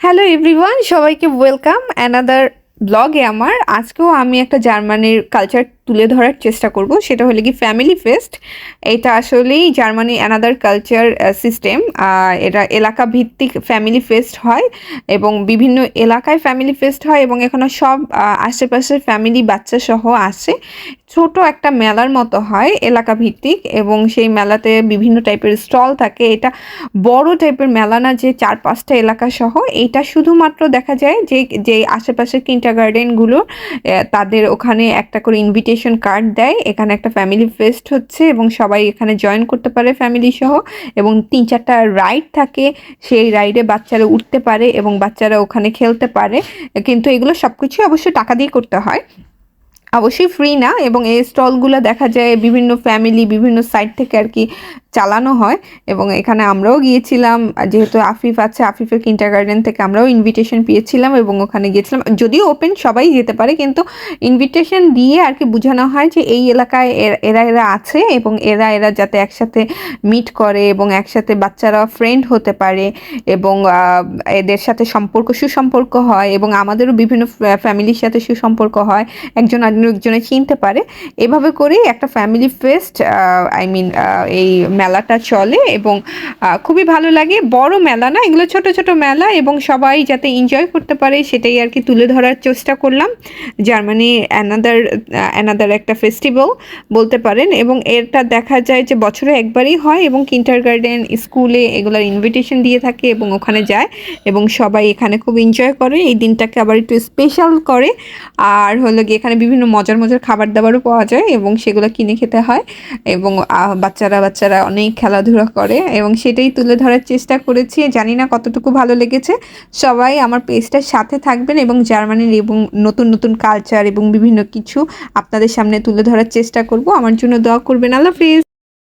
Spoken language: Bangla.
হ্যালো এভরিওয়ান সবাইকে ওয়েলকাম অ্যানাদার ব্লগে আমার। আজকেও আমি একটা জার্মানির কালচার তুলে ধরার চেষ্টা করব। সেটা হলো কি ফ্যামিলি ফেস্ট এটা আসলেই জার্মানি অ্যানাদার কালচার সিস্টেম এটা এলাকা ভিত্তিক ফ্যামিলি ফেস্ট হয় এবং বিভিন্ন এলাকায় ফ্যামিলি ফেস্ট হয় এবং এখানে সব আশেপাশের ফ্যামিলি বাচ্চা সহ আসে। ছোট একটা মেলার মতো হয় এলাকা ভিত্তিক এবং সেই মেলাতে বিভিন্ন টাইপের স্টল থাকে। এটা বড় টাইপের মেলা না যে চার পাঁচটা এলাকা সহ। এইটা শুধুমাত্র দেখা যায় যে যে আশেপাশের কিন্টার গার্ডেনগুলো তাদের ওখানে একটা করে ইনভিটেশন কার্ড দেয়। এখানে একটা ফ্যামিলি ফেস্ট হচ্ছে এবং সবাই এখানে জয়েন করতে পারে ফ্যামিলি সহ এবং তিন চারটা রাইড থাকে। সেই রাইডে বাচ্চারা উঠতে পারে এবং বাচ্চারা ওখানে খেলতে পারে। কিন্তু এগুলো সব কিছুই অবশ্যই টাকা দিয়ে করতে হয়। অবশ্যই ফ্রি না এবং এই স্টলগুলো দেখা যায় বিভিন্ন ফ্যামিলি বিভিন্ন সাইট থেকে আর কি চালানো হয় এবং এখানে আমরাও গিয়েছিলাম। যেহেতু আফিফ আছে, আফিফের কিন্টার গার্ডেন থেকে আমরাও ইনভিটেশন পেয়েছিলাম এবং ওখানে গিয়েছিলাম। যদিও ওপেন সবাই যেতে পারে, কিন্তু ইনভিটেশন দিয়ে আর কি বোঝানো হয় যে এই এলাকায় এর- এরা আছে এবং এরা এরা যাতে একসাথে মিট করে এবং একসাথে বাচ্চারা ফ্রেন্ড হতে পারে এবং এদের সাথে সম্পর্ক, সুসম্পর্ক হয় এবং আমাদেরও বিভিন্ন ফ্যামিলির সাথে সুসম্পর্ক হয়। একজন আরেকজনে চিনতে পারে। এভাবে করেই একটা ফ্যামিলি ফেস্ট আই মিন এই মেলাটা চলে এবং খুবই ভালো লাগে। বড় মেলা না, এগুলো ছোট ছোট মেলা এবং সবাই যাতে এনজয় করতে পারে সেটাই আর কি তুলে ধরার চেষ্টা করলাম। জার্মানি অ্যানাদার অ্যানাদার একটা ফেস্টিভ্যাল বলতে পারেন এবং এটা দেখা যায় যে বছরে একবারই হয় এবং কিন্টার গার্ডেন স্কুলে এগুলোর ইনভিটেশন দিয়ে থাকে এবং ওখানে যায় এবং সবাই এখানে খুব এনজয় করে। এই দিনটাকে আবার একটু স্পেশাল করে। আর হলো গিয়ে এখানে বিভিন্ন মজার মজার খাবার দাবারও পাওয়া যায় এবং সেগুলো কিনে খেতে হয় এবং বাচ্চারা বাচ্চারা অনেক খেলাধুলা করে এবং সেটাই তুলে ধরার চেষ্টা করেছি। জানি না কতটুকু ভালো লেগেছে। সবাই আমার পেজটার সাথে থাকবেন এবং জার্মানির এবং নতুন নতুন কালচার এবং বিভিন্ন কিছু আপনাদের সামনে তুলে ধরার চেষ্টা করব। আমার জন্য দোয়া করবেন। আল্লাহ হাফিজ।